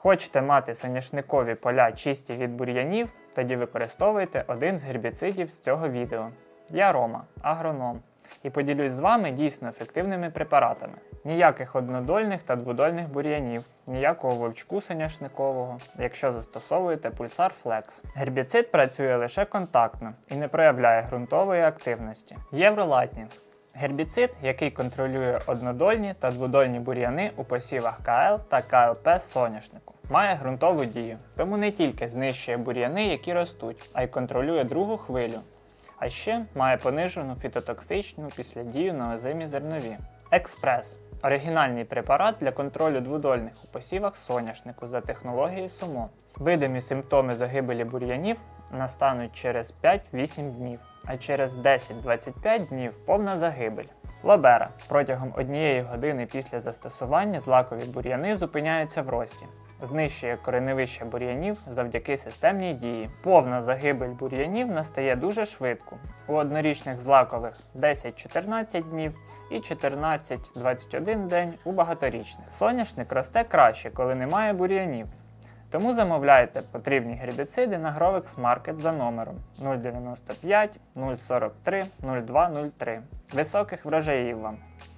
Хочете мати соняшникові поля чисті від бур'янів, тоді використовуйте один з гербіцидів з цього відео. Я Рома, агроном, і поділюсь з вами дійсно ефективними препаратами. Ніяких однодольних та дводольних бур'янів, ніякого вовчку соняшникового, якщо застосовуєте пульсар Flex. Гербіцид працює лише контактно і не проявляє ґрунтової активності. Євролатнінг Гербіцид, який контролює однодольні та дводольні бур'яни у посівах КЛ та КЛП соняшнику. Має ґрунтову дію, тому не тільки знищує бур'яни, які ростуть, а й контролює другу хвилю. А ще має понижену фітотоксичну післядію на озимі зернові. Експрес оригінальний препарат для контролю дводольних у посівах соняшнику за технологією СУМО. Видимі симптоми загибелі бур'янів настануть через 5-8 днів, а через 10-25 днів повна загибель. Лобера протягом однієї години після застосування злакові бур'яни зупиняються в рості. Знищує кореневище бур'янів завдяки системній дії. Повна загибель бур'янів настає дуже швидко. У однорічних злакових 10-14 днів і 14-21 день у багаторічних. Соняшник росте краще, коли немає бур'янів. Тому замовляйте потрібні гербіциди на Grovex Market за номером 095 043 0203. Високих врожаїв вам!